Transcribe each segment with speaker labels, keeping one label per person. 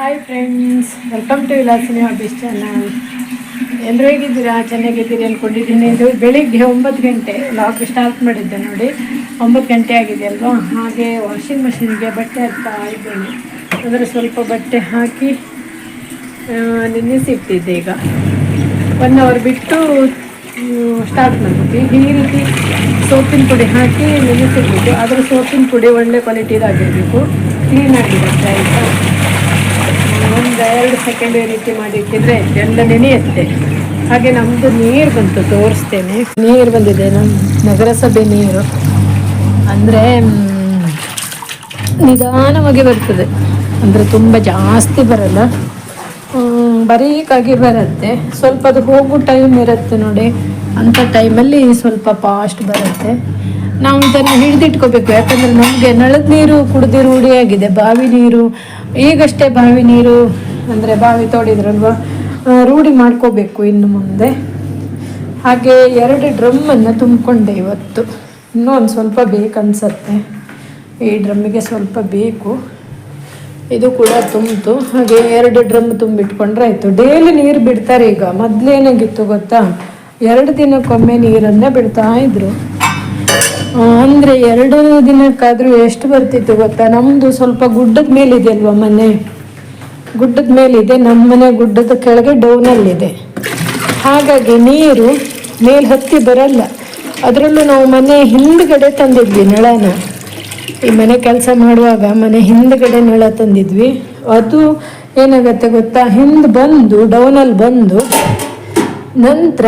Speaker 1: Hi friends welcome to Vilasini hobbies channel ಎಲ್ಲರೂ ಹೇಗಿದ್ದೀರಾ? ಚೆನ್ನಾಗಿದ್ದೀರಿ ಅಂದ್ಕೊಂಡಿದ್ದೀನಿ ಇದು ಬೆಳಿಗ್ಗೆ ಒಂಬತ್ತು ಗಂಟೆ. ಲಾಕ್ ಸ್ಟಾರ್ಟ್ ಮಾಡಿದ್ದೆ ನೋಡಿ. ಒಂಬತ್ತು ಗಂಟೆ ಆಗಿದೆ ಅಲ್ವಾ? ಹಾಗೆ ವಾಷಿಂಗ್ ಮಷಿನ್ಗೆ ಬಟ್ಟೆ ಹಾಕ್ತಾ ಇದ್ದೇನೆ. ಅದರ ಸ್ವಲ್ಪ ಬಟ್ಟೆ ಹಾಕಿ ನಿನ್ನೆ ಸಿಗ್ತಿದ್ದೆ ಈಗ. ಒನ್ ಅವರ್ ಬಿಟ್ಟು ಸ್ಟಾರ್ಟ್ ಮಾಡ್ಬಿಟ್ಟು ಈ ರೀತಿ ಸೋಪಿನ ಪುಡಿ ಹಾಕಿ ನೆನೆಸಿಟ್ಬಿಟ್ಟು ಅದರ ಸೋಪಿನ ಪುಡಿ ಒಳ್ಳೆ ಕ್ವಾಲಿಟಿದಾಗಿರಬೇಕು ಕ್ಲೀನಾಗಿರುತ್ತೆ ಆಯಿತಾ? ಸೆಕೆಂಡ್ ರೀತಿ ಮಾಡಿಟ್ಟಿದ್ರೆ ಎಲ್ಲ ನೆನೆಯುತ್ತೆ ಹಾಗೆ ನಮ್ಮದು ನೀರು ಬಂತು, ತೋರಿಸ್ತೇನೆ. ನೀರು ಬಂದಿದೆ ನಮ್ಮ ನಗರಸಭೆ ನೀರು. ಅಂದರೆ ನಿಧಾನವಾಗಿ ಬರ್ತದೆ. ಅಂದರೆ ತುಂಬ ಜಾಸ್ತಿ ಬರಲ್ಲ. ಬರೀಕಾಗಿ ಬರುತ್ತೆ. ಸ್ವಲ್ಪ ಅದು ಹೋಗೋ ಟೈಮ್ ಇರುತ್ತೆ ನೋಡಿ. ಅಂಥ ಟೈಮಲ್ಲಿ ಸ್ವಲ್ಪ ಫಾಸ್ಟ್ ಬರುತ್ತೆ. ನಾವು ಇದನ್ನು ಹಿಡಿದಿಟ್ಕೋಬೇಕು. ಯಾಕಂದರೆ ನಮಗೆ ನಳದ ನೀರು ಕುಡಿದು ರೂಢಿಯಾಗಿದೆ ಬಾವಿ ನೀರು, ಈಗಷ್ಟೇ ಬಾವಿ ನೀರು ಅಂದರೆ ಬಾವಿ ತೋಡಿದ್ರಲ್ವಾ? ರೂಢಿ ಮಾಡ್ಕೋಬೇಕು ಇನ್ನು ಮುಂದೆ. ಹಾಗೆ ಎರಡು ಡ್ರಮ್ಮನ್ನು ತುಂಬಿಕೊಂಡೆ ಇವತ್ತು. ಇನ್ನೂ ಒಂದು ಸ್ವಲ್ಪ ಬೇಕನ್ಸತ್ತೆ. ಈ ಡ್ರಮ್ಮಿಗೆ ಸ್ವಲ್ಪ ಬೇಕು. ಇದು ಕೂಡ ತುಂಬಿತು. ಹಾಗೆ ಎರಡು ಡ್ರಮ್ ತುಂಬಿಟ್ಕೊಂಡ್ರೆ ಆಯಿತು. ಡೈಲಿ ನೀರು ಬಿಡ್ತಾರೆ ಈಗ. ಮೊದಲೇನಾಗಿತ್ತು ಗೊತ್ತಾ? ಎರಡು ದಿನಕ್ಕೊಮ್ಮೆ ನೀರನ್ನೇ ಬಿಡ್ತಾ ಇದ್ರು. ಅಂದರೆ ಎರಡು ದಿನಕ್ಕಾದರೂ ಎಷ್ಟು ಬರ್ತಿತ್ತು ಗೊತ್ತಾ? ನಮ್ಮದು ಸ್ವಲ್ಪ ಗುಡ್ಡದ ಮೇಲಿದೆ ಅಲ್ವಾ ಮನೆ? ಗುಡ್ಡದ ಮೇಲಿದೆ, ನಮ್ಮ ಮನೆ ಗುಡ್ಡದ ಕೆಳಗೆ ಡೌನಲ್ಲಿದೆ. ಹಾಗಾಗಿ ನೀರು ಮೇಲೆ ಹತ್ತಿ ಬರಲ್ಲ. ಅದರಲ್ಲೂ ನಾವು ಮನೆ ಹಿಂದ್ಗಡೆ ತಂದಿದ್ವಿ ನಳನ. ಈ ಮನೆ ಕೆಲಸ ಮಾಡುವಾಗ ಮನೆ ಹಿಂದ್ಗಡೆ ನಳ ತಂದಿದ್ವಿ. ಅದು ಏನಾಗತ್ತೆ ಗೊತ್ತಾ? ಹಿಂದೆ ಬಂದು, ಡೌನಲ್ಲಿ ಬಂದು, ನಂತರ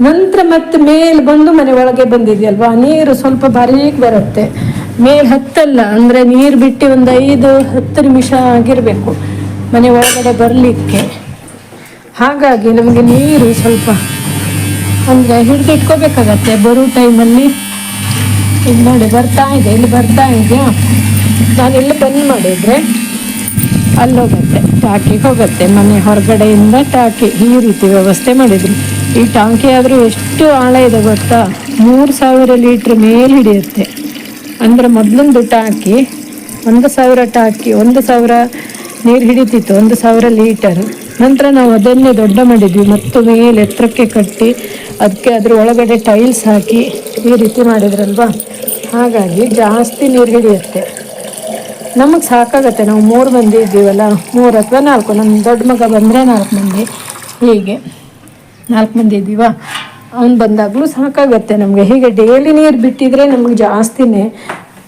Speaker 1: ನಂತರ ಮತ್ತೆ ಮೇಲೆ ಬಂದು ಮನೆ ಒಳಗೆ ಬಂದಿದೆಯಲ್ವಾ? ನೀರು ಸ್ವಲ್ಪ ಬಾರೀಕ್ ಬರುತ್ತೆ. ಮೇಲೆ ಹತ್ತಲ್ಲ, ಅಂದರೆ ನೀರು ಬಿಟ್ಟು ಒಂದು ಐದು, ಹತ್ತು ನಿಮಿಷ ಆಗಿರಬೇಕು ಮನೆ ಒಳಗಡೆ ಬರಲಿಕ್ಕೆ. ಹಾಗಾಗಿ ನಮಗೆ ನೀರು ಸ್ವಲ್ಪ ಅಂದರೆ ಹಿಡಿದಿಟ್ಕೋಬೇಕಾಗತ್ತೆ. ಬರೋ ಟೈಮಲ್ಲಿ ಇಲ್ಲಿ ನೋಡಿ, ಬರ್ತಾ ಇದೆ, ಇಲ್ಲಿ ಬರ್ತಾ ಇದೆಯಾ? ಇಲ್ಲಿ ಬಂದ್ ಮಾಡಿದರೆ ಅಲ್ಲೋಗತ್ತೆ, ಟಾಕಿಗೆ ಹೋಗುತ್ತೆ. ಮನೆ ಹೊರಗಡೆಯಿಂದ ಟಾಕಿ ಈ ರೀತಿ ವ್ಯವಸ್ಥೆ ಮಾಡಿದ್ರು. ಈ ಟಾಂಕಿ ಆದರೂ ಎಷ್ಟು ಆಳ ಇದೆ ಗೊತ್ತಾ? ಮೂರು ಸಾವಿರ ಲೀಟ್ರ್ ಮೇಲೆ ಹಿಡಿಯುತ್ತೆ. ಅಂದರೆ ಮೊದಲೊಂದು ಟಾಕಿ ಒಂದು ಸಾವಿರ ಟಾಕಿ ಒಂದು ಸಾವಿರ ನೀರು ಹಿಡಿತಿತ್ತು, ಒಂದು ಸಾವಿರ ಲೀಟರ್. ನಂತರ ನಾವು ಅದನ್ನೇ ದೊಡ್ಡ ಮಾಡಿದ್ವಿ. ಮತ್ತು ಮೇಲೆ ಎತ್ತರಕ್ಕೆ ಕಟ್ಟಿ, ಅದಕ್ಕೆ ಅದ್ರ ಒಳಗಡೆ ಟೈಲ್ಸ್ ಹಾಕಿ ಈ ರೀತಿ ಮಾಡಿದ್ರಲ್ವಾ? ಹಾಗಾಗಿ ಜಾಸ್ತಿ ನೀರು ಹಿಡಿಯುತ್ತೆ. ನಮಗೆ ಸಾಕಾಗತ್ತೆ. ನಾವು ಮೂರು ಮಂದಿ ಇದ್ದೀವಲ್ಲ, ಮೂರು ಅಥವಾ ನಾಲ್ಕು. ನನ್ನ ದೊಡ್ಡ ಮಗ ಬಂದರೆ ನಾಲ್ಕು ಮಂದಿ. ಹೀಗೆ ನಾಲ್ಕು ಮಂದಿ ಇದ್ದೀವ? ಅವ್ನು ಬಂದಾಗಲೂ ಸಾಕಾಗತ್ತೆ ನಮಗೆ. ಹೀಗೆ ಡೈಲಿ ನೀರು ಬಿಟ್ಟಿದ್ರೆ ನಮಗೆ ಜಾಸ್ತಿನೇ.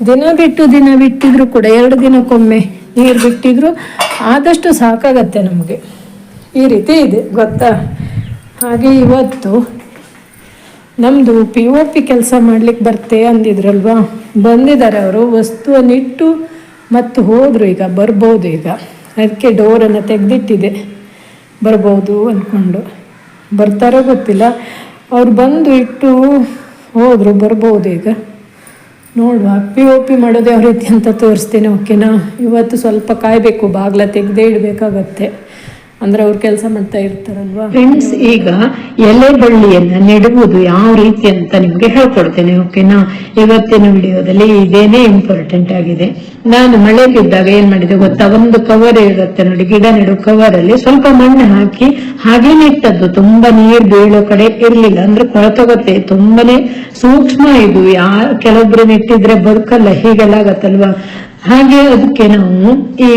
Speaker 1: ದಿನ ಬಿಟ್ಟು ದಿನ ಬಿಟ್ಟಿದ್ರು ಕೂಡ ಎರಡು ದಿನಕ್ಕೊಮ್ಮೆ ನೀರು ಬಿಟ್ಟಿದ್ರು ಆದಷ್ಟು ಸಾಕಾಗತ್ತೆ ನಮಗೆ. ಈ ರೀತಿ ಇದೆ, ಗೊತ್ತಾ? ಹಾಗೆ ಇವತ್ತು ನಮ್ಮದು ಪಿ ಒ ಪಿ ಕೆಲಸ ಮಾಡ್ಲಿಕ್ಕೆ ಬರ್ತೆ ಅಂದಿದ್ರಲ್ವಾ? ಬಂದಿದ್ದಾರೆ ಅವರು ವಸ್ತುವನ್ನಿಟ್ಟು ಮತ್ತು ಹೋದರು ಈಗ, ಬರ್ಬೋದು ಈಗ. ಅದಕ್ಕೆ ಡೋರನ್ನು ತೆಗೆದಿಟ್ಟಿದೆ. ಬರ್ಬೋದು ಅಂದ್ಕೊಂಡು. ಬರ್ತಾರೋ ಗೊತ್ತಿಲ್ಲ. ಅವ್ರು ಬಂದು ಇಟ್ಟು ಹೋದರು, ಬರ್ಬೋದು ಈಗ. ನೋಡುವ ಪಿ ಒ ಪಿ ಮಾಡೋದು ಯಾವ ರೀತಿ ಅಂತ ತೋರಿಸ್ತೀನಿ ಓಕೆನಾ ಇವತ್ತು ಸ್ವಲ್ಪ ಕಾಯಬೇಕು, ಬಾಗ್ಲ ತೆಗೆದೇ ಇಡಬೇಕಾಗತ್ತೆ. ಅಂದ್ರೆ ಅವ್ರು ಕೆಲಸ ಮಾಡ್ತಾ ಇರ್ತಾರಲ್ವಾ? ಫ್ರೆಂಡ್ಸ್ ಈಗ ಎಲೆ ಬಳ್ಳಿಯನ್ನ ನೆಡುವುದು ಯಾವ ರೀತಿ ಅಂತ ನಿಮ್ಗೆ ಹೇಳ್ಕೊಡ್ತೇನೆ ಓಕೆನಾ ಇವತ್ತಿನ ವಿಡಿಯೋದಲ್ಲಿ ಇದೇನೇ ಇಂಪಾರ್ಟೆಂಟ್ ಆಗಿದೆ. ನಾನು ಮಳೆ ಬಿದ್ದಾಗ ಏನ್ ಮಾಡಿದೆ ಗೊತ್ತಾ? ಒಂದು ಕವರ್ ಇರುತ್ತೆ ನೋಡಿ, ಗಿಡ ನೆಡು ಕವರ್ ಅಲ್ಲಿ ಸ್ವಲ್ಪ ಮಣ್ಣು ಹಾಕಿ ಹಾಗೆ ನೆಟ್ಟದ್ದು ತುಂಬಾ ನೀರ್ ಬೀಳೋ ಕಡೆ ಇರ್ಲಿಲ್ಲ. ಅಂದ್ರೆ ಕೊಳತೊಗತ್ತೆ ತುಂಬಾನೇ ಸೂಕ್ಷ್ಮ ಇದು. ಯಾ ಕೆಲವೊಬ್ರು ನೆಟ್ಟಿದ್ರೆ ಬದುಕಲ್ಲ, ಹೀಗೆಲ್ಲ ಆಗತ್ತಲ್ವಾ? ಹಾಗೆ ಅದಕ್ಕೆ ನಾವು ಈ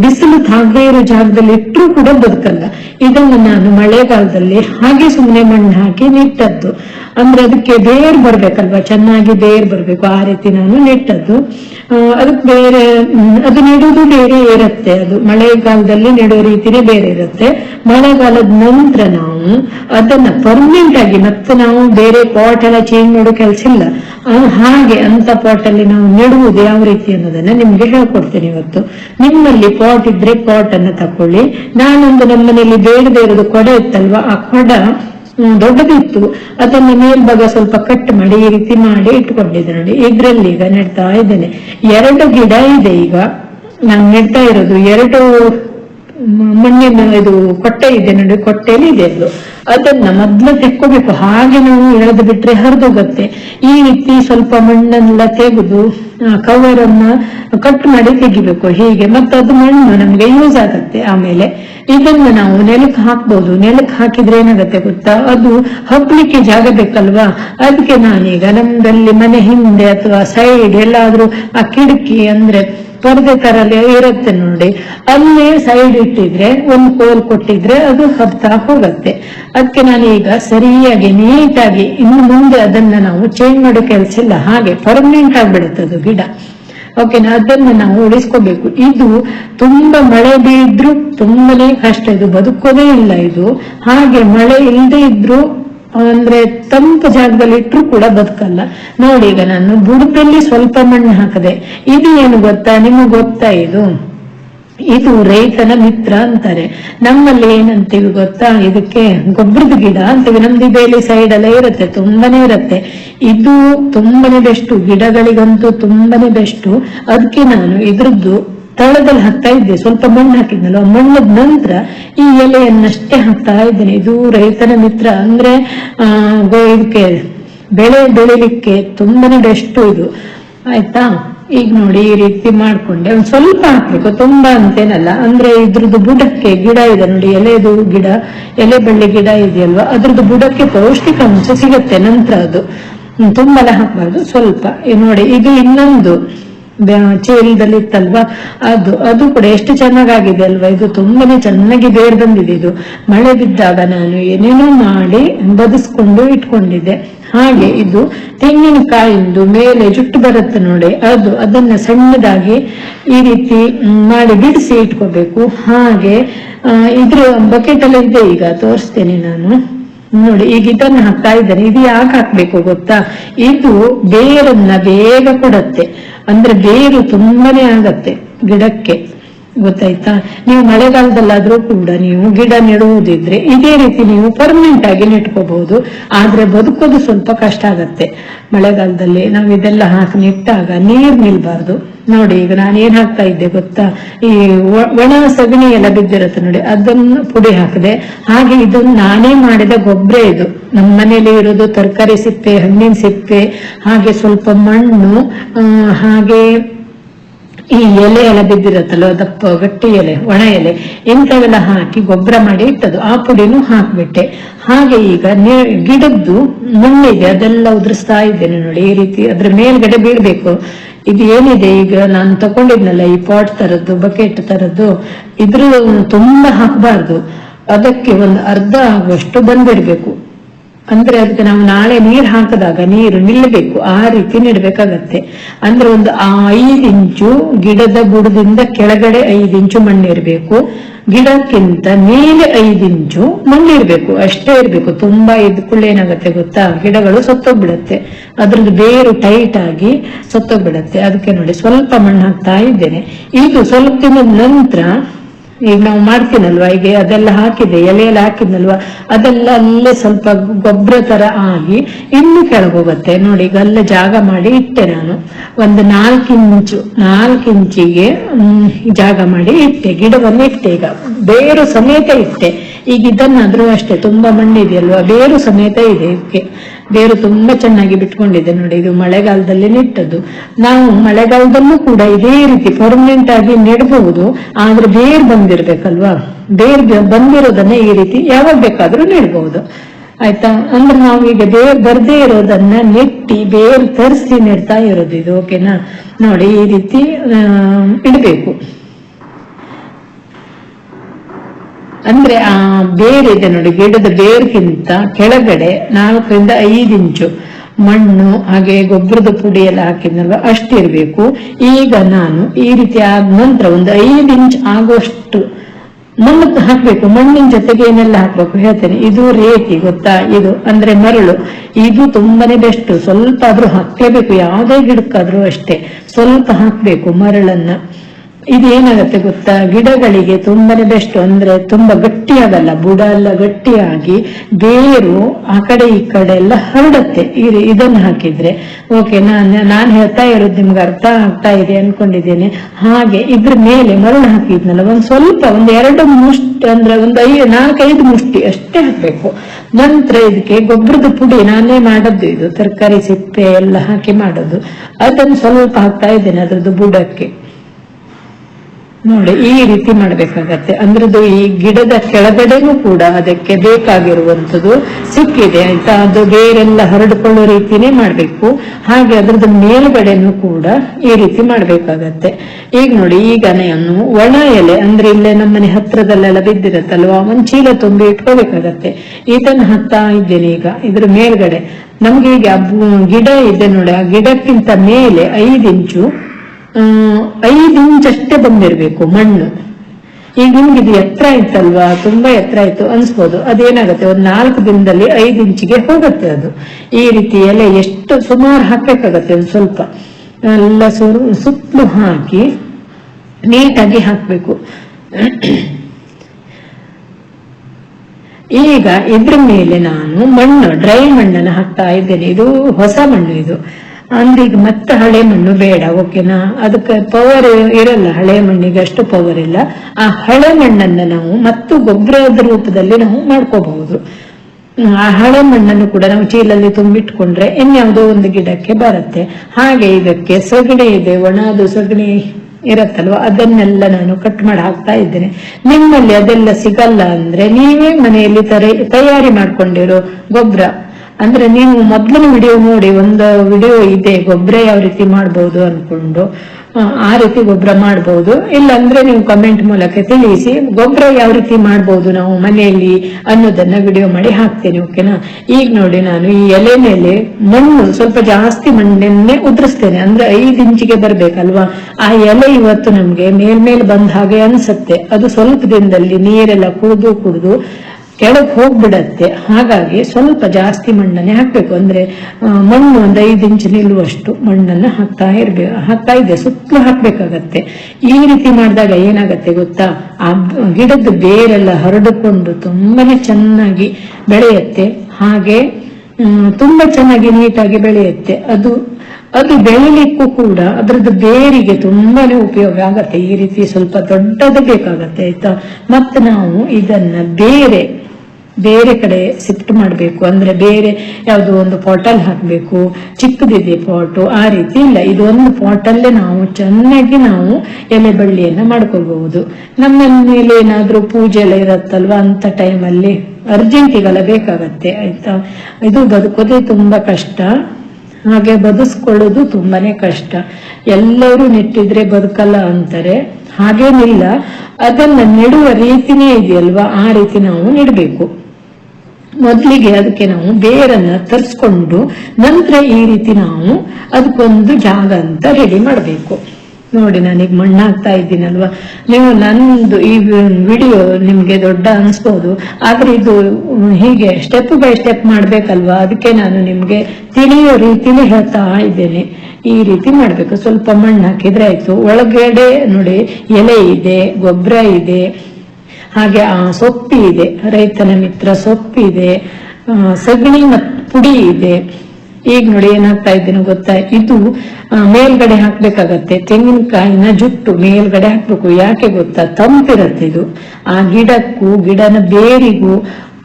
Speaker 1: ಬಿಸಿಲು ತಾಗದೇ ಇರೋ ಜಾಗದಲ್ಲಿ ಇಟ್ಟರೂ ಕೂಡ ಬದುಕಲ್ಲ. ಇದನ್ನು ನಾನು ಮಳೆಗಾಲದಲ್ಲಿ ಹಾಗೆ ಸುಮ್ಮನೆ ಮಣ್ಣು ಹಾಕಿ ನೆಟ್ಟದ್ದು. ಅಂದ್ರೆ ಅದಕ್ಕೆ ಬೇರ್ ಬರ್ಬೇಕಲ್ವಾ? ಚೆನ್ನಾಗಿ ಬೇರ್ ಬರ್ಬೇಕು. ಆ ರೀತಿ ನಾನು ನೆಟ್ಟದ್ದು. ಅದಕ್ಕೆ ಬೇರೆ, ಅದು ನೆಡೋದು ಬೇರೆ ಇರುತ್ತೆ. ಅದು ಮಳೆಗಾಲದಲ್ಲಿ ನೆಡೋ ರೀತಿನೇ ಬೇರೆ ಇರುತ್ತೆ. ಮಳೆಗಾಲದ ನಂತರ ನಾವು ಅದನ್ನ ಪರ್ಮನೆಂಟ್ ಆಗಿ ಮತ್ತೆ ನಾವು ಬೇರೆ ಪಾಟ್ ಎಲ್ಲ ಚೇಂಜ್ ಮಾಡೋ ಕೆಲಸ ಇಲ್ಲ. ಹಾಗೆ ಅಂತ ಪಾಟ್ ಅಲ್ಲಿ ನಾವು ನೆಡುವುದು ಯಾವ ರೀತಿ ಅನ್ನೋದನ್ನ ನಿಮ್ಗೆ ಹೇಳ್ಕೊಡ್ತೇನೆ ಇವತ್ತು. ನಿಮ್ಮಲ್ಲಿ ಪಾಟ್ ಇದ್ರೆ ಪಾಟ್ ಅನ್ನ ತಕೊಳ್ಳಿ. ನಾನೊಂದು ನಮ್ಮನೆಯಲ್ಲಿ ಬೇಡದೇ ಇರೋದು ಕೊಡ ಇತ್ತಲ್ವಾ? ಆ ಕೊಡ ದೊಡ್ಡದಿತ್ತು. ಅದನ್ನ ಮೇಲ್ಭಾಗ ಸ್ವಲ್ಪ ಕಟ್ ಮಾಡಿ ಈ ರೀತಿ ಮಾಡಿ ಇಟ್ಕೊಂಡಿದ್ದೆ ನೋಡಿ. ಇದ್ರಲ್ಲಿ ಈಗ ನೆಡ್ತಾ ಇದ್ದೇನೆ. ಎರಡು ಗಿಡ ಇದೆ ಈಗ. ನಾನು ನೆಡ್ತಾ ಇರೋದು ಎರಡು ಮಣ್ಣಿನ ಇದು ಕೊಟ್ಟೆ ಇದೆ ನೋಡಿ. ಕೊಟ್ಟೆಲಿ ಇದೆ ಅದು. ಅದನ್ನ ಮೊದ್ಲು ತೆಕ್ಕೋಬೇಕು. ಹಾಗೆ ನಾವು ಎಳೆದು ಬಿಟ್ರೆ ಹರಿದೋಗತ್ತೆ. ಈ ರೀತಿ ಸ್ವಲ್ಪ ಮಣ್ಣನ್ನೆಲ್ಲ ತೆಗೆದು ಕವರ್ ಅನ್ನ ಕಟ್ ಮಾಡಿ ತೆಗಿಬೇಕು. ಹೀಗೆ ಮತ್ತೆ ಅದು ಮಣ್ಣು ನಮ್ಗೆ ಯೂಸ್ ಆಗತ್ತೆ ಆಮೇಲೆ. ಇದನ್ನ ನಾವು ನೆಲಕ್ಕೆ ಹಾಕ್ಬೋದು. ನೆಲಕ್ಕೆ ಹಾಕಿದ್ರೆ ಏನಾಗತ್ತೆ ಗೊತ್ತಾ? ಅದು ಹಬ್ಲಿಕ್ಕೆ ಜಾಗ ಬೇಕಲ್ವಾ? ಅದಕ್ಕೆ ನಾನೀಗ ನಮ್ದಲ್ಲಿ ಮನೆ ಹಿಂದೆ ಅಥವಾ ಸೈಡ್ ಎಲ್ಲಾದ್ರೂ ಆ ಕಿಟಕಿ ಅಂದ್ರೆ ಪರದೆ ತರಲೆ ಇರುತ್ತೆ ನೋಡಿ. ಅಲ್ಲೇ ಸೈಡ್ ಇಟ್ಟಿದ್ರೆ, ಒಂದು ಕೋಲ್ ಕೊಟ್ಟಿದ್ರೆ ಅದು ಹಬ್ತಾ ಹೋಗುತ್ತೆ. ಅದಕ್ಕೆ ನಾನು ಈಗ ಸರಿಯಾಗಿ, ನೀಟಾಗಿ ಇನ್ನು ಮುಂದೆ ಅದನ್ನ ನಾವು ಚೇಂಜ್ ಮಾಡೋ ಕೆಲಸ ಇಲ್ಲ. ಹಾಗೆ ಪರ್ಮನೆಂಟ್ ಆಗ್ಬಿಡುತ್ತೆ ಅದು ಗಿಡ. ಓಕೆನಾ ಅದನ್ನ ನಾವು ಉಳಿಸ್ಕೋಬೇಕು. ಇದು ತುಂಬಾ ಮಳೆ ಬೀಳಿದ್ರು ತುಂಬಾನೇ ಕಷ್ಟ. ಇದು ಬದುಕೋದೇ ಇಲ್ಲ ಇದು. ಹಾಗೆ ಮಳೆ ಇಲ್ಲದೆ ಇದ್ರು ಅಂದ್ರೆ ತಂಪು ಜಾಗದಲ್ಲಿ ಇಟ್ಟರು ಕೂಡ ಬದುಕಲ್ಲ. ನೋಡಿ ಈಗ ನಾನು ಬುಡದಲ್ಲಿ ಸ್ವಲ್ಪ ಮಣ್ಣು ಹಾಕದೆ, ಇದು ಏನು ಗೊತ್ತಾ? ನಿಮಗೆ ಗೊತ್ತಾ ಇದು? ಇದು ರೈತನ ಮಿತ್ರ ಅಂತಾರೆ. ನಮ್ಮಲ್ಲಿ ಏನಂತೀವಿ ಗೊತ್ತಾ? ಇದಕ್ಕೆ ಗೊಬ್ಬರದ ಗಿಡ ಅಂತೀವಿ. ನಮ್ದು ಬೇಲಿ ಸೈಡ್ ಎಲ್ಲ ಇರುತ್ತೆ, ತುಂಬಾನೇ ಇರುತ್ತೆ. ಇದು ತುಂಬಾನೇ ಬೆಸ್ಟು ಗಿಡಗಳಿಗಂತೂ ತುಂಬಾನೇ ಬೆಸ್ಟು ಅದಕ್ಕೆ ನಾನು ಇದ್ರದ್ದು ತಳದಲ್ಲಿ ಹಾಕ್ತಾ ಇದ್ದೆ. ಸ್ವಲ್ಪ ಮಣ್ಣು ಹಾಕಿದ್ನಲ್ಲ ಮಣ್ಣದ ನಂತರ ಈ ಎಲೆಯನ್ನಷ್ಟೇ ಹಾಕ್ತಾ ಇದ್ದೇನೆ. ಇದು ರೈತನ ಮಿತ್ರ. ಅಂದ್ರೆ ಇದಕ್ಕೆ, ಬೆಳೆ ಬೆಳಿಲಿಕ್ಕೆ ತುಂಬಾನೇ ಬೆಸ್ಟ್ ಇದು. ಆಯ್ತಾ? ಈಗ ನೋಡಿ ಈ ರೀತಿ ಮಾಡ್ಕೊಂಡೆ. ಒಂದ್ ಸ್ವಲ್ಪ ಹಾಕ್ಬೇಕು, ತುಂಬಾ ಅಂತೇನಲ್ಲ. ಅಂದ್ರೆ ಇದ್ರದ್ದು ಬುಡಕ್ಕೆ ಗಿಡ ಇದೆ ನೋಡಿ, ಎಲೆದು ಗಿಡ, ಎಲೆ ಬಳ್ಳಿ ಗಿಡ ಇದೆಯಲ್ವಾ? ಅದ್ರದ್ದು ಬುಡಕ್ಕೆ ಪೌಷ್ಟಿಕಾಂಶ ಸಿಗುತ್ತೆ ನಂತರ ಅದು. ತುಂಬಾನೇ ಹಾಕ್ಬಾರ್ದು, ಸ್ವಲ್ಪ. ನೋಡಿ, ಇದು ಇನ್ನೊಂದು ಚೀಲದಲ್ಲಿ ಇತ್ತಲ್ವಾ ಅದು ಅದು ಕೂಡ ಎಷ್ಟು ಚೆನ್ನಾಗಾಗಿದೆ ಅಲ್ವಾ? ಇದು ತುಂಬಾನೇ ಚೆನ್ನಾಗಿ ಬೇರ್ ಬಂದಿದೆ ಇದು. ಮಳೆ ಬಿದ್ದಾಗ ನಾನು ಏನೇನೋ ಮಾಡಿ ಬದಿಸ್ಕೊಂಡು ಇಟ್ಕೊಂಡಿದ್ದೆ. ಹಾಗೆ ಇದು ತೆಂಗಿನಕಾಯಿಂದು ಮೇಲೆ ಜುಟ್ಟು ಬರುತ್ತೆ ನೋಡಿ. ಅದು, ಅದನ್ನ ಸಣ್ಣದಾಗಿ ಈ ರೀತಿ ಮಾಡಿ ಬಿಡಿಸಿ ಇಟ್ಕೋಬೇಕು. ಹಾಗೆ ಇದ್ರ ಬಕೆಟ್ ಅಲ್ಲಿ ಇದೆ ಈಗ, ತೋರಿಸ್ತೇನೆ ನಾನು. ನೋಡಿ, ಈಗ ಇದನ್ನ ಹಾಕ್ತಾ ಇದ್ದಾರೆ ಇದು ಯಾಕೆ ಹಾಕ್ಬೇಕು ಗೊತ್ತಾ? ಇದು ಬೇರನ್ನ ಬೇಗ ಕೊಡತ್ತೆ. ಅಂದ್ರೆ ಬೇರು ತುಂಬಾನೇ ಆಗತ್ತೆ ಗಿಡಕ್ಕೆ. ಗೊತ್ತಾಯ್ತಾ? ನೀವು ಮಳೆಗಾಲದಲ್ಲಾದ್ರೂ ಕೂಡ ನೀವು ಗಿಡ ನೆಡುವುದಿದ್ರೆ ಇದೇ ರೀತಿ ನೀವು ಪರ್ಮನೆಂಟ್ ಆಗಿ ನೆಟ್ಕೋಬಹುದು. ಆದ್ರೆ ಬದುಕೋದು ಸ್ವಲ್ಪ ಕಷ್ಟ ಆಗತ್ತೆ. ಮಳೆಗಾಲದಲ್ಲಿ ನಾವು ಇದೆಲ್ಲ ಹಾಕಿ ನೆಟ್ಟಾಗ ನೀರ್ ನಿಲ್ಬಾರ್ದು. ನೋಡಿ, ಈಗ ನಾನು ಏನ್ ಹಾಕ್ತಾ ಇದ್ದೆ ಗೊತ್ತಾ? ಈ ಒಣ ಸಗಣಿ ಎಲ್ಲ ಬಿದ್ದಿರುತ್ತೆ ನೋಡಿ, ಅದನ್ನು ಪುಡಿ ಹಾಕಿದೆ. ಹಾಗೆ ಇದನ್ನು ನಾನೇ ಮಾಡಿದ ಗೊಬ್ಬರ ಇದು. ನಮ್ಮ ಮನೇಲಿ ಇರೋದು ತರಕಾರಿ ಸಿಪ್ಪೆ, ಹಣ್ಣಿನ ಸಿಪ್ಪೆ, ಹಾಗೆ ಸ್ವಲ್ಪ ಮಣ್ಣು ಹಾಗೆ ಈ ಎಲೆ ಎಲ್ಲ ಬಿದ್ದಿರತ್ತಲ್ಲ ದಪ್ಪ ಗಟ್ಟಿ ಎಲೆ, ಒಣ ಎಲೆ, ಇಂಥವೆಲ್ಲ ಹಾಕಿ ಗೊಬ್ಬರ ಮಾಡಿ ಇಟ್ಟದು ಆ ಪುಡಿನೂ ಹಾಕ್ಬಿಟ್ಟೆ. ಹಾಗೆ ಈಗ ಗಿಡದ್ದು ಮಣ್ಣಿದೆ ಅದೆಲ್ಲ ಉದುರಿಸ್ತಾ ಇದ್ದೇನೆ ನೋಡಿ, ಈ ರೀತಿ ಅದ್ರ ಮೇಲ್ಗಡೆ ಬೀಳ್ಬೇಕು. ಇದು ಏನಿದೆ ಈಗ ನಾನು ತಗೊಂಡಿದ್ನಲ್ಲ, ಈ ಪಾಟ್ ತರದ್ದು, ಬಕೆಟ್ ತರದ್ದು ಇದ್ರ ತುಂಬಾ ಹಾಕಬಾರ್ದು. ಅದಕ್ಕೆ ಒಂದು ಅರ್ಧ ಆಗುವಷ್ಟು ಬಂದಿರ್ಬೇಕು. ಅಂದ್ರೆ ಅದಕ್ಕೆ ನಾವು ನಾಳೆ ನೀರ್ ಹಾಕಿದಾಗ ನೀರು ನಿಲ್ಲಬೇಕು, ಆ ರೀತಿ ನೆಡ್ಬೇಕಾಗತ್ತೆ. ಅಂದ್ರೆ ಒಂದು ಆ ಐದು ಇಂಚು ಗಿಡದ ಬುಡದಿಂದ ಕೆಳಗಡೆ ಐದು ಇಂಚು ಮಣ್ಣಿರ್ಬೇಕು. ಗಿಡಕ್ಕಿಂತ ಮೇಲೆ ಐದು ಇಂಚು ಮಣ್ಣಿರ್ಬೇಕು, ಅಷ್ಟೇ ಇರ್ಬೇಕು. ತುಂಬಾ ಏನಾಗತ್ತೆ ಗೊತ್ತಾ? ಗಿಡಗಳು ಸತ್ತೋಗ್ಬಿಡತ್ತೆ. ಅದ್ರದ್ದು ಬೇರು ಟೈಟ್ ಆಗಿ ಸತ್ತೋಗ್ಬಿಡತ್ತೆ. ಅದಕ್ಕೆ ನೋಡಿ ಸ್ವಲ್ಪ ಮಣ್ಣು ಹಾಕ್ತಾ ಇದ್ದೇನೆ. ಇದು ಸ್ವಲ್ಪ ದಿನದ ನಂತರ ಈಗ ನಾವು ಮಾಡ್ತೀನಲ್ವಾ? ಈಗ ಅದೆಲ್ಲ ಹಾಕಿದೆ ಎಲೆಯಲ್ಲಿ ಹಾಕಿದ್ನಲ್ವ? ಅದೆಲ್ಲ ಅಲ್ಲೇ ಸ್ವಲ್ಪ ಗೊಬ್ಬರ ತರ ಆಗಿ ಇನ್ನು ಕೆಳಗೋಗುತ್ತೆ ನೋಡಿ, ಈಗ ಅಲ್ಲೇ ಜಾಗ ಮಾಡಿ ಇಟ್ಟೆ ನಾನು. ಒಂದು ನಾಲ್ಕು ಇಂಚು, ನಾಲ್ಕು ಇಂಚಿಗೆ ಜಾಗ ಮಾಡಿ ಇಟ್ಟೆ, ಗಿಡವನ್ನು ಇಟ್ಟೆ ಈಗ. ಬೇರು ಸಮೇತ ಇಟ್ಟೆ. ಈಗ ಇದನ್ನಾದ್ರೂ ಅಷ್ಟೇ, ತುಂಬಾ ಮಣ್ಣಿದೆಯಲ್ವಾ? ಬೇರು ಸಮೇತ ಇದೆ ಇದಕ್ಕೆ. ಬೇರು ತುಂಬಾ ಚೆನ್ನಾಗಿ ಬಿಟ್ಕೊಂಡಿದೆ ನೋಡಿ, ಇದು ಮಳೆಗಾಲದಲ್ಲಿ ನೆಟ್ಟದ್ದು. ನಾವು ಮಳೆಗಾಲದಲ್ಲೂ ಕೂಡ ಇದೇ ರೀತಿ ಪರ್ಮನೆಂಟ್ ಆಗಿ ನೆಡಬಹುದು ಆದ್ರೆ ಬೇರ್ ಬಂದಿರ್ಬೇಕಲ್ವಾ? ಬೇರ್ ಬ- ಬಂದಿರೋದನ್ನ ಈ ರೀತಿ ಯಾವಾಗ ಬೇಕಾದ್ರೂ ನೆಡ್ಬಹುದು ಆಯ್ತಾ? ಅಂದ್ರೆ ನಾವು ಈಗ ಬೇರ್ ಬರ್ದೇ ಇರೋದನ್ನ ನೆಟ್ಟಿ ಬೇರ್ ತರಿಸಿ ನೆಡ್ತಾ ಇರೋದು ಇದು, ಓಕೆನಾ? ನೋಡಿ, ಈ ರೀತಿ ಇಡಬೇಕು. ಅಂದ್ರೆ ಆ ಬೇರಿದೆ ನೋಡಿ, ಗಿಡದ ಬೇರ್ಗಿಂತ ಕೆಳಗಡೆ ನಾಲ್ಕರಿಂದ ಐದು ಇಂಚು. ಮಣ್ಣು, ಹಾಗೆ ಗೊಬ್ಬರದ ಪುಡಿ ಎಲ್ಲ ಹಾಕಿದ್ನಲ್ವ, ಅಷ್ಟಿರ್ಬೇಕು. ಈಗ ನಾನು ಈ ರೀತಿ ಆದ ನಂತರ ಒಂದು ಐದು ಇಂಚ್ ಆಗೋಷ್ಟು ಮಣ್ಣು ಹಾಕ್ಬೇಕು. ಮಣ್ಣಿನ ಜೊತೆಗೆ ಏನೆಲ್ಲ ಹಾಕ್ಬೇಕು ಹೇಳ್ತೇನೆ. ಇದು ರೇತಿ, ಗೊತ್ತಾ? ಇದು ಅಂದ್ರೆ ಮರಳು. ಇದು ತುಂಬಾನೇ ಬೆಸ್ಟ್. ಸ್ವಲ್ಪ ಆದ್ರೂ ಹಾಕ್ಲೇಬೇಕು. ಯಾವುದೇ ಗಿಡಕ್ಕಾದ್ರೂ ಅಷ್ಟೇ. ಸ್ವಲ್ಪ ಹಾಕ್ಬೇಕು ಮರಳನ್ನ. ಇದೇನಾಗತ್ತೆ ಗೊತ್ತಾ? ಗಿಡಗಳಿಗೆ ತುಂಬಾನೇ ಬೆಸ್ಟ್ ಅಂದ್ರೆ ತುಂಬಾ ಗಟ್ಟಿಯಾಗಲ್ಲ, ಬುಡ ಎಲ್ಲ ಗಟ್ಟಿಯಾಗಿ ಬೇರು ಆ ಕಡೆ ಈ ಕಡೆ ಎಲ್ಲ ಹರಡುತ್ತೆ. ಇದನ್ನ ಹಾಕಿದ್ರೆ. ಓಕೆ ನಾನು, ನಾನ್ ಹೇಳ್ತಾ ಇರೋದು ನಿಮ್ಗೆ ಅರ್ಥ ಆಗ್ತಾ ಇದೆ ಅನ್ಕೊಂಡಿದ್ದೇನೆ. ಹಾಗೆ ಇದ್ರ ಮೇಲೆ ಮರಳು ಹಾಕಿದ್ನಲ್ಲ, ಒಂದ್ ಸ್ವಲ್ಪ, ಒಂದ್ ಎರಡು ಮುಷ್ಟಿ, ಅಂದ್ರೆ ಒಂದ್ ಐ, ನಾಲ್ಕೈದು ಮುಷ್ಟಿ ಅಷ್ಟೇ ಹಾಕ್ಬೇಕು. ನಂತರ ಇದಕ್ಕೆ ಗೊಬ್ಬರದ ಪುಡಿ ನಾನೇ ಮಾಡೋದು, ಇದು ತರಕಾರಿ ಸಿಪ್ಪೆ ಎಲ್ಲ ಹಾಕಿ ಮಾಡೋದು. ಅದನ್ನು ಸ್ವಲ್ಪ ಹಾಕ್ತಾ ಇದ್ದೇನೆ ಅದ್ರದ್ದು ಬುಡಕ್ಕೆ. ನೋಡಿ, ಈ ರೀತಿ ಮಾಡ್ಬೇಕಾಗತ್ತೆ. ಅಂದ್ರದ್ದು ಈ ಗಿಡದ ಕೆಳಗಡೆನೂ ಕೂಡ ಅದಕ್ಕೆ ಬೇಕಾಗಿರುವಂತದ್ದು ಸಿಕ್ಕಿದೆ ಆಯ್ತಾ ಅದು ಬೇರೆಲ್ಲ ಹರಡ್ಕೊಳ್ಳೋ ರೀತಿನೇ ಮಾಡ್ಬೇಕು. ಹಾಗೆ ಅದ್ರದ್ದು ಮೇಲ್ಗಡೆನೂ ಕೂಡ ಈ ರೀತಿ ಮಾಡ್ಬೇಕಾಗತ್ತೆ. ಈಗ ನೋಡಿ, ಈಗ ನಾನು ಒಣ ಎಲೆ, ಅಂದ್ರೆ ಇಲ್ಲೇ ನಮ್ಮನೆ ಹತ್ರದಲ್ಲೆಲ್ಲ ಬಿದ್ದಿರತ್ತಲ್ವಾ, ಒಂದ್ ಚೀಲ ತುಂಬಿ ಇಟ್ಕೋಬೇಕಾಗತ್ತೆ. ಇದನ್ನ ಹತ್ತಾ ಇದ್ದೇನೆ ಈಗ, ಇದ್ರ ಮೇಲ್ಗಡೆ. ನಮ್ಗೆ ಈಗ ಗಿಡ ಇದೆ ನೋಡಿ, ಆ ಗಿಡಕ್ಕಿಂತ ಮೇಲೆ ಐದು ಇಂಚು ಐದು ಇಂಚ್ ಅಷ್ಟೇ ಬಂದಿರಬೇಕು ಮಣ್ಣು. ಈಗ ನಿಮ್ಗೆ ಇದು ಎತ್ತರ ಇತ್ತಲ್ವಾ ತುಂಬಾ ಎತ್ತರ ಇತ್ತು ಅನ್ಸ್ಬೋದು. ಅದೇನಾಗುತ್ತೆ? ಒಂದು ನಾಲ್ಕು ದಿನದಲ್ಲಿ ಐದು ಇಂಚಿಗೆ ಹೋಗುತ್ತೆ ಅದು. ಈ ರೀತಿ ಎಲೆ ಎಷ್ಟು ಸುಮಾರು ಹಾಕ್ಬೇಕಾಗತ್ತೆ ಒಂದು ಸ್ವಲ್ಪ. ಎಲ್ಲ ಸುರು, ಸುತ್ತಲೂ ಹಾಕಿ ನೀಟಾಗಿ ಹಾಕಬೇಕು. ಈಗ ಇದ್ರ ಮೇಲೆ ನಾನು ಮಣ್ಣು, ಡ್ರೈ ಮಣ್ಣನ್ನು ಹಾಕ್ತಾ ಇದ್ದೇನೆ. ಇದು ಹೊಸ ಮಣ್ಣು ಇದು. ಈಗ ಮತ್ತೆ ಹಳೆ ಮಣ್ಣು ಬೇಡ ಓಕೆನಾ ಅದಕ್ಕೆ ಪವರ್ ಇರಲ್ಲ, ಹಳೆ ಮಣ್ಣಿಗೆ ಅಷ್ಟು ಪವರ್ ಇಲ್ಲ. ಆ ಹಳೆ ಮಣ್ಣನ್ನ ನಾವು ಮತ್ತು ಗೊಬ್ಬರದ ರೂಪದಲ್ಲಿ ನಾವು ಮಾಡ್ಕೋಬಹುದು. ಆ ಹಳೆ ಮಣ್ಣನ್ನು ಕೂಡ ನಾವು ಚೀಲಲ್ಲಿ ತುಂಬಿಟ್ಕೊಂಡ್ರೆ ಇನ್ಯಾವುದೋ ಒಂದು ಗಿಡಕ್ಕೆ ಬರುತ್ತೆ. ಹಾಗೆ ಇದಕ್ಕೆ ಸಗಣಿ ಇದೆ ಒಣದು ಸಗಣಿ ಇರತ್ತಲ್ವ, ಅದನ್ನೆಲ್ಲ ನಾನು ಕಟ್ ಮಾಡಿ ಹಾಕ್ತಾ ಇದ್ದೇನೆ. ನಿಮ್ಮಲ್ಲಿ ಅದೆಲ್ಲ ಸಿಗಲ್ಲ ಅಂದ್ರೆ ನೀವೇ ಮನೆಯಲ್ಲಿ ತರ- ತಯಾರಿ ಮಾಡ್ಕೊಂಡಿರೋ ಗೊಬ್ಬರ ಅಂದ್ರೆ ನೀವು ಮೊದಲಿನ ವಿಡಿಯೋ ನೋಡಿ ಒಂದು ವಿಡಿಯೋ ಇದೆ ಗೊಬ್ಬರ ಯಾವ ರೀತಿ ಮಾಡ್ಬೋದು ಅನ್ಕೊಂಡು ಆ, ರೀತಿ ಗೊಬ್ಬರ ಮಾಡ್ಬೋದು. ಇಲ್ಲ ಅಂದ್ರೆ ನೀವು ಕಮೆಂಟ್ ಮೂಲಕ ತಿಳಿಸಿ ಗೊಬ್ಬರ ಯಾವ ರೀತಿ ಮಾಡ್ಬೋದು ನಾವು ಮನೆಯಲ್ಲಿ ಅನ್ನೋದನ್ನ ವಿಡಿಯೋ ಮಾಡಿ ಹಾಕ್ತೇನೆ ಓಕೆನಾ ಈಗ ನೋಡಿ ನಾನು ಈ ಎಲೆ ಮೇಲೆ ಮಣ್ಣು ಸ್ವಲ್ಪ ಜಾಸ್ತಿ ಮಣ್ಣನ್ನೇ ಉದುರಿಸ್ತೇನೆ. ಅಂದ್ರೆ ಐದು ಇಂಚಿಗೆ ಬರ್ಬೇಕಲ್ವಾ? ಆ ಎಲೆ ಇವತ್ತು ನಮ್ಗೆ ಮೇಲ್ಮೇಲೆ ಬಂದ ಹಾಗೆ ಅನ್ಸತ್ತೆ. ಅದು ಸ್ವಲ್ಪ ದಿನದಲ್ಲಿ ನೀರೆಲ್ಲ ಕುಡಿದು ಕುಡಿದು ಕೆಳಗೆ ಹೋಗ್ಬಿಡತ್ತೆ. ಹಾಗಾಗಿ ಸ್ವಲ್ಪ ಜಾಸ್ತಿ ಮಣ್ಣನ್ನೇ ಹಾಕ್ಬೇಕು. ಅಂದ್ರೆ ಮಣ್ಣು ಒಂದು ಐದು ಇಂಚು ನಿಲ್ಲುವಷ್ಟು ಮಣ್ಣನ್ನ ಹಾಕ್ತಾ ಇರ್ಬೇಕು ಹಾಕ್ತಾ ಇದೆ ಸುತ್ತಲೂ ಹಾಕ್ಬೇಕಾಗತ್ತೆ. ಈ ರೀತಿ ಮಾಡಿದಾಗ ಏನಾಗತ್ತೆ ಗೊತ್ತಾ? ಆ ಗಿಡದ ಬೇರೆಲ್ಲ ಹರಡಿಕೊಂಡು ತುಂಬಾನೇ ಚೆನ್ನಾಗಿ ಬೆಳೆಯುತ್ತೆ. ಹಾಗೆ ತುಂಬಾ ಚೆನ್ನಾಗಿ ನೀಟಾಗಿ ಬೆಳೆಯುತ್ತೆ. ಅದು ಅದು ಬೆಳಿಲಿಕ್ಕೂ ಕೂಡ ಅದರದ್ದು ಬೇರಿಗೆ ತುಂಬಾನೇ ಉಪಯೋಗ ಆಗತ್ತೆ. ಈ ರೀತಿ ಸ್ವಲ್ಪ ದೊಡ್ಡದು ಬೇಕಾಗತ್ತೆ, ಆಯ್ತಾ? ಮತ್ತೆ ನಾವು ಇದನ್ನ ಬೇರೆ ಬೇರೆ ಕಡೆ ಶಿಫ್ಟ್ ಮಾಡಬೇಕು. ಅಂದ್ರೆ ಬೇರೆ ಯಾವುದೋ ಒಂದು ಪಾಟಲ್ ಹಾಕಬೇಕು. ಚಿಕ್ಕದಿದೆ ಪಾಟು ಆ ರೀತಿ ಇಲ್ಲ. ಇದೊಂದು ಪಾಟಲ್ಲೇ ನಾವು ಚೆನ್ನಾಗಿ ನಾವು ಎಲೆ ಬಳ್ಳಿಯನ್ನು ಮಾಡ್ಕೋಬಹುದು ನಮ್ಮ ಮೇಲೆ ಏನಾದರೂ ಪೂಜೆ ಎಲ್ಲ ಇರತ್ತಲ್ವಾ ಅಂತ ಟೈಮಲ್ಲಿ ಅರ್ಜೆಂಟಿಗೆಲ್ಲ, ಬೇಕಾಗತ್ತೆ, ಆಯಿತಾ? ಇದು ಬದುಕೋದೇ ತುಂಬಾ ಕಷ್ಟ. ಹಾಗೆ ಬದುಸ್ಕೊಳ್ಳೋದು ತುಂಬಾನೇ ಕಷ್ಟ. ಎಲ್ಲರೂ ನೆಟ್ಟಿದ್ರೆ ಬದುಕಲ್ಲ ಅಂತಾರೆ. ಹಾಗೇನಿಲ್ಲ. ಅದನ್ನ ನೆಡುವ ರೀತಿನೇ ಇದೆಯಲ್ವಾ? ಆ ರೀತಿ ನಾವು ನೆಡಬೇಕು. ಮೊದಲಿಗೆ ಅದಕ್ಕೆ ನಾವು ಬೇರನ್ನ ತರಿಸ್ಕೊಂಡು ನಂತರ ಈ ರೀತಿ ನಾವು ಅದಕ್ಕೊಂದು ಜಾಗ ಅಂತ ರೆಡಿ ಮಾಡಬೇಕು. ನೋಡಿ ನಾನೀಗ ಮಣ್ಣು ಹಾಕ್ತಾ ಇದ್ದೀನಲ್ವಾ? ನೀವು ನಂದು ಈ ವಿಡಿಯೋ ನಿಮಗೆ ದೊಡ್ಡ ಅನಿಸ್ಬೋದು. ಆದ್ರೆ ಇದು ಹೀಗೆ ಸ್ಟೆಪ್ ಬೈ ಸ್ಟೆಪ್ ಮಾಡ್ಬೇಕಲ್ವಾ? ಅದಕ್ಕೆ ನಾನು ನಿಮಗೆ ತಿಳಿಯೋ ರೀತಿಲಿ ಹೇಳ್ತಾ ಇದ್ದೇನೆ. ಈ ರೀತಿ ಮಾಡಬೇಕು. ಸ್ವಲ್ಪ ಮಣ್ಣು ಹಾಕಿದ್ರೆ ಆಯ್ತು. ಒಳಗಡೆ ನೋಡಿ ಎಲೆ ಇದೆ, ಗೊಬ್ಬರ ಇದೆ ಹಾಗೆ ಆ ಸೊಪ್ಪಿ ಇದೆ ರೈತನ ಮಿತ್ರ ಸೊಪ್ಪಿದೆ ಸಗಣಿ ಮತ್ತು ಪುಡಿ ಇದೆ. ಈಗ ನೋಡಿ ಏನಾಗ್ತಾ ಇದ್ದೇನೆ ಗೊತ್ತಾ? ಇದು ಮೇಲ್ಗಡೆ ಹಾಕ್ಬೇಕಾಗತ್ತೆ. ತೆಂಗಿನಕಾಯಿನ ಜುಟ್ಟು ಮೇಲ್ಗಡೆ ಹಾಕ್ಬೇಕು. ಯಾಕೆ ಗೊತ್ತಾ? ತಂಪಿರತ್ತೆ ಇದು. ಆ ಗಿಡಕ್ಕೂ, ಗಿಡನ ಬೇರಿಗೂ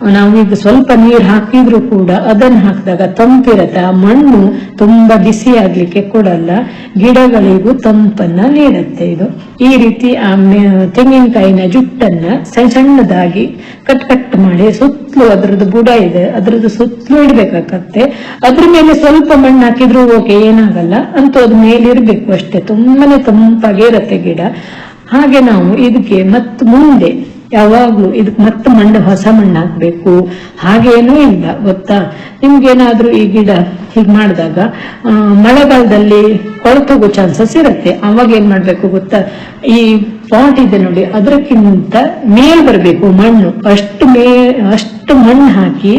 Speaker 1: ನಾವೀಗ ಸ್ವಲ್ಪ ನೀರು ಹಾಕಿದ್ರು ಕೂಡ ಅದನ್ನ ಹಾಕಿದಾಗ ತಂಪಿರತ್ತೆ ಮಣ್ಣು ತುಂಬಾ ಆಗ್ಲಿಕ್ಕೆ ಕೊಡಲ್ಲ. ಗಿಡಗಳಿಗೂ ತಂಪನ್ನ ನೀಡುತ್ತೆ ಇದು. ಈ ರೀತಿ ಆ ತೆಂಗಿನಕಾಯಿನ ಜುಟ್ಟನ್ನ ಸಣ್ಣ ಸಣ್ಣದಾಗಿ ಕಟ್ ಕಟ್ ಮಾಡಿ ಸುತ್ತಲೂ ಅದರದ್ದು ಬುಡ ಇದೆ, ಅದರದ್ದು ಸುತ್ತಲೂ ಇಡ್ಬೇಕಾಗತ್ತೆ. ಅದ್ರ ಮೇಲೆ ಸ್ವಲ್ಪ ಮಣ್ಣು ಹಾಕಿದ್ರು ಓಕೆ ಏನಾಗಲ್ಲ. ಅಂತೂ ಅದ್ ಮೇಲೆ ಇರ್ಬೇಕು ಅಷ್ಟೇ. ತುಂಬಾನೇ ತಂಪಾಗಿ ಇರತ್ತೆ ಗಿಡ. ಹಾಗೆ ನಾವು ಇದಕ್ಕೆ ಮತ್ತೆ ಮುಂದೆ ಯಾವಾಗ್ಲೂ ಇದಕ್ಕೆ ಮತ್ತೆ ಮಣ್ಣು ಹೊಸ ಮಣ್ಣು ಹಾಕ್ಬೇಕು ಹಾಗೇನೂ ಇಲ್ಲ, ಗೊತ್ತಾ? ನಿಮ್ಗೇನಾದ್ರೂ ಈ ಗಿಡ ಹೀಗ್ ಮಾಡಿದಾಗ ಮಳೆಗಾಲದಲ್ಲಿ ಕೊಳತೋಗೋ ಚಾನ್ಸಸ್ ಇರುತ್ತೆ. ಅವಾಗ ಏನ್ ಮಾಡ್ಬೇಕು ಗೊತ್ತಾ? ಈ ಪಾಟ್ ಇದೆ ನೋಡಿ ಅದಕ್ಕಿಂತ ಮೇಲ್ ಬರಬೇಕು ಮಣ್ಣು. ಅಷ್ಟು ಮೇ, ಅಷ್ಟು ಮಣ್ಣು ಹಾಕಿ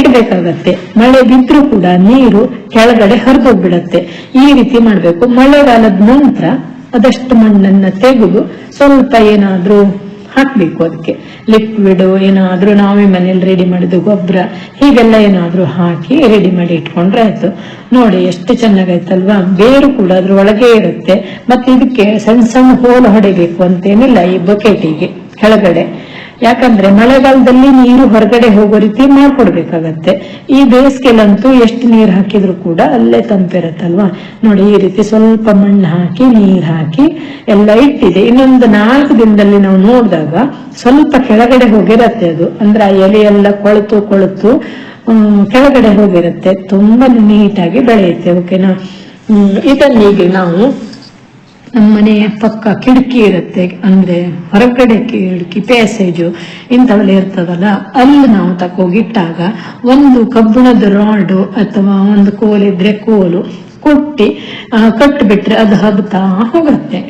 Speaker 1: ಇಡ್ಬೇಕಾಗತ್ತೆ. ಮಳೆ ಬಿದ್ರೂ ಕೂಡ ನೀರು ಕೆಳಗಡೆ ಹರಿದೋಗ್ಬಿಡತ್ತೆ. ಈ ರೀತಿ ಮಾಡ್ಬೇಕು. ಮಳೆಗಾಲದ ನಂತರ ಅದಷ್ಟು ಮಣ್ಣನ್ನ ತೆಗೆದು ಸ್ವಲ್ಪ ಏನಾದ್ರೂ ಹಾಕ್ಬೇಕು ಅದಕ್ಕೆ. ಲಿಕ್ವಿಡ್ ಏನಾದ್ರೂ ನಾವೇ ಮನೇಲಿ ರೆಡಿ ಮಾಡಿದ ಗೊಬ್ಬರ, ಹೀಗೆಲ್ಲ ಏನಾದ್ರೂ ಹಾಕಿ ರೆಡಿ ಮಾಡಿ ಇಟ್ಕೊಂಡ್ರೆ ಆಯ್ತು. ನೋಡಿ, ಎಷ್ಟು ಚೆನ್ನಾಗೈತಲ್ವಾ ಬೇರು ಕೂಡ ಅದ್ರ ಒಳಗೆ ಇರುತ್ತೆ. ಮತ್ತೆ ಇದಕ್ಕೆ ಸಣ್ಣ ಸಣ್ಣ ಹೋಲು ಹೊಡಿಬೇಕು ಅಂತೇನಿಲ್ಲ ಈ ಬಕೆಟಿಗೆ ಕೆಳಗಡೆ. ಯಾಕಂದ್ರೆ ಮಳೆಗಾಲದಲ್ಲಿ ನೀರು ಹೊರಗಡೆ ಹೋಗೋ ರೀತಿ ಮಾಡ್ಕೊಡ್ಬೇಕಾಗತ್ತೆ. ಈ ಬೇಸಿಗೆಲಂತೂ ಎಷ್ಟು ನೀರು ಹಾಕಿದ್ರು ಕೂಡ ಅಲ್ಲೇ ತಂಪಿರತ್ತಲ್ವಾ? ನೋಡಿ, ಈ ರೀತಿ ಸ್ವಲ್ಪ ಮಣ್ಣು ಹಾಕಿ, ನೀರು ಹಾಕಿ ಎಲ್ಲ ಇಟ್ಟಿದೆ. ಇನ್ನೊಂದು ನಾಲ್ಕು ದಿನದಲ್ಲಿ ನಾವು ನೋಡಿದಾಗ ಸ್ವಲ್ಪ ಕೆಳಗಡೆ ಹೋಗಿರತ್ತೆ ಅದು. ಅಂದ್ರೆ ಆ ಎಲೆ ಎಲ್ಲ ಕೊಳತು ಕೊಳೆತು ಕೆಳಗಡೆ ಹೋಗಿರುತ್ತೆ. ತುಂಬಾ ನೀಟಾಗಿ ಬೆಳೆಯುತ್ತೆ. ಓಕೆನಾ? ಇದನ್ನೀಗ ನಾವು ನಮ್ಮ ಮನೆ ಪಕ್ಕ ಕಿಟಕಿ ಇರುತ್ತೆ, ಅಂದ್ರೆ ಹೊರಗಡೆ ಕಿಟಕಿ, ಪ್ಯಾಸೇಜು ಇಂಥವೆಲ್ಲ ಇರ್ತದಲ್ಲ, ಅಲ್ಲಿ ನಾವು ತಕೋಗಿಟ್ಟಾಗ ಒಂದು ಕಬ್ಬಿಣದ ರಾಡು ಅಥವಾ ಒಂದು ಕೋಲಿದ್ರೆ ಕೋಲು ಕೊಟ್ಟಿ ಕಟ್ಟಿಬಿಟ್ರೆ ಅದು ಹಬ್ತಾ ಹೋಗುತ್ತೆ.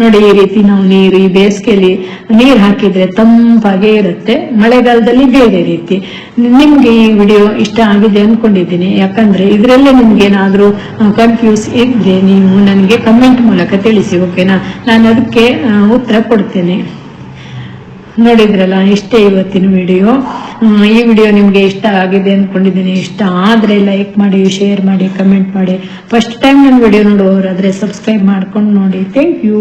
Speaker 1: ನೋಡಿ, ಈ ರೀತಿ ನಾವು ನೀರು, ಈ ಬೇಸಿಗೆಯಲ್ಲಿ ನೀರು ಹಾಕಿದ್ರೆ ತಂಪಾಗೇ ಇರುತ್ತೆ. ಮಳೆಗಾಲದಲ್ಲಿ ಬೇರೆ ರೀತಿ. ನಿಮ್ಗೆ ಈ ವಿಡಿಯೋ ಇಷ್ಟ ಆಗಿದೆ ಅನ್ಕೊಂಡಿದ್ದೀನಿ. ಯಾಕಂದ್ರೆ ಇದರಲ್ಲೇ ನಿಮ್ಗೆ ಏನಾದ್ರೂ ಕನ್ಫ್ಯೂಸ್ ಇದ್ರೆ ನೀವು ನನಗೆ ಕಮೆಂಟ್ ಮೂಲಕ ತಿಳಿಸಿ ಓಕೆನಾ ನಾನು ಅದಕ್ಕೆ ಉತ್ತರ ಕೊಡ್ತೇನೆ. ನೋಡಿದ್ರಲ್ಲ, ಇಷ್ಟೇ ಇವತ್ತಿನ ವಿಡಿಯೋ ಈ ವಿಡಿಯೋ ನಿಮ್ಗೆ ಇಷ್ಟ ಆಗಿದೆ ಅನ್ಕೊಂಡಿದ್ದೀನಿ. ಇಷ್ಟ ಆದ್ರೆ ಲೈಕ್ ಮಾಡಿ ಶೇರ್ ಮಾಡಿ ಕಮೆಂಟ್ ಮಾಡಿ. ಫಸ್ಟ್ ಟೈಮ್ ನನ್ನ ವಿಡಿಯೋ ನೋಡುವವರಾದ್ರೆ ಸಬ್ಸ್ಕ್ರೈಬ್ ಮಾಡ್ಕೊಂಡು ನೋಡಿ. Thank you